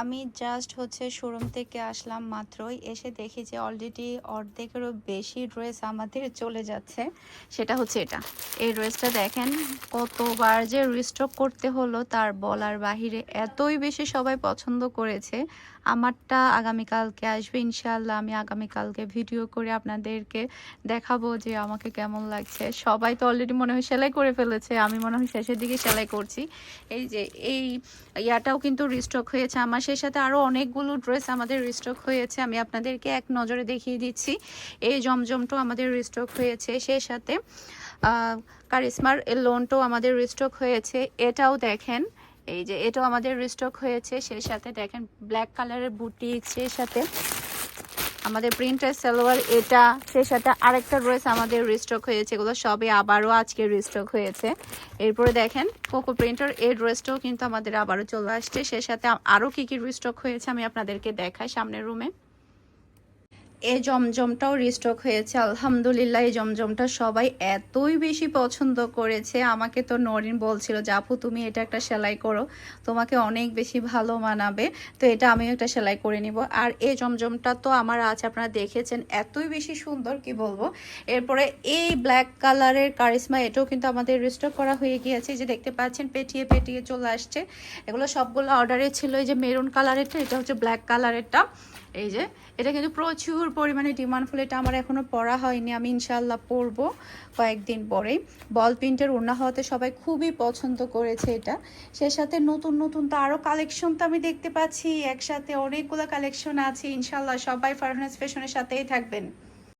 আমি জাস্ট হচ্ছে শোরুম থেকে আসলাম মাত্রই। এসে দেখি যে অলরেডি অর্ধেকেরও বেশি ড্রেস আমাদের চলে যাচ্ছে। সেটা হচ্ছে এটা। এই ড্রেসটা দেখেন, কতবার যে রিস্টক করতে হলো তার বলার বাহিরে এতই বেশি সবাই পছন্দ করেছে। আমারটা আগামীকালকে আসবে ইনশাল্লাহ আমি আগামীকালকে ভিডিও করে আপনাদেরকে দেখাবো যে আমাকে কেমন লাগছে। সবাই তো অলরেডি মনে হয় সেলাই করে ফেলেছে, আমি মনে হয় শেষের দিকে সেলাই করছি। এই যে, এই ইয়াটাও কিন্তু রিস্টক হয়েছে। আমার সেই সাথে আরও অনেকগুলো ড্রেস আমাদের রিস্টক হয়েছে। আমি আপনাদেরকে এক নজরে দেখিয়ে দিচ্ছি। এই জমজমটাও আমাদের রিস্টক হয়েছে। সেই সাথে কারিসমার এই লোনটাও আমাদের রিস্টক হয়েছে। এটাও দেখেন, এই যে এটাও আমাদের রিস্টক হয়েছে। সেই সাথে দেখেন ব্ল্যাক কালারের বুটিক সেই সাথে আমাদের প্রিন্টার সালোয়ার, এটা সেই সাথে আরেকটা ড্রেস আমাদের রিস্টক হয়েছে। এগুলো সবে আবারও আজকে রিস্টক হয়েছে। এরপরে দেখেন কোকো প্রিন্টার এই ড্রেসটাও কিন্তু আমাদের আবারও চলে আসছে। সে সাথে আরও কী কী রিস্টক হয়েছে আমি আপনাদেরকে দেখাই সামনের রুমে এই জমজমটাও রিস্টক হয়েছে। আলহামদুলিল্লাহ, এই জমজমটা সবাই এতই বেশি পছন্দ করেছে। আমাকে তো নরিন বলছিল যে, আপু, তুমি এটা একটা সেলাই করো। তোমাকে অনেক বেশি ভালো মানাবে। তো এটা আমিও একটা সেলাই করে নিব। আর এই জমজমটা তো আমার আছে আপনারা দেখেছেন, এতই বেশি সুন্দর, কি বলব? এরপরে এই ব্ল্যাক কালারের কারিশমা, এটাও কিন্তু আমাদের রিস্টক করা হয়ে গিয়েছে। যে দেখতে পাচ্ছেন, পেটিয়ে পেটিয়ে চলে আসছে। এগুলো সবগুলো অর্ডারে ছিল। এই যে মেরুন কালারেরটা এটা হচ্ছে ব্ল্যাক কালারেরটা এই যে, এটা কিন্তু প্রচুর পরিমাণে ডিমান্ড ফুল এটা আমার এখনও পড়া হয়নি, আমি ইনশাল্লাহ পরব কয়েকদিন পরেই। বল প্রিন্টের ওড়না হওয়াতে সবাই খুবই পছন্দ করেছে এটা। সে সাথে নতুন নতুন তো আরও কালেকশন তো আমি দেখতে পাচ্ছি, একসাথে অনেকগুলো কালেকশন আছে ইনশাল্লাহ সবাই ফারহানাস ফ্যাশনের সাথেই থাকবেন।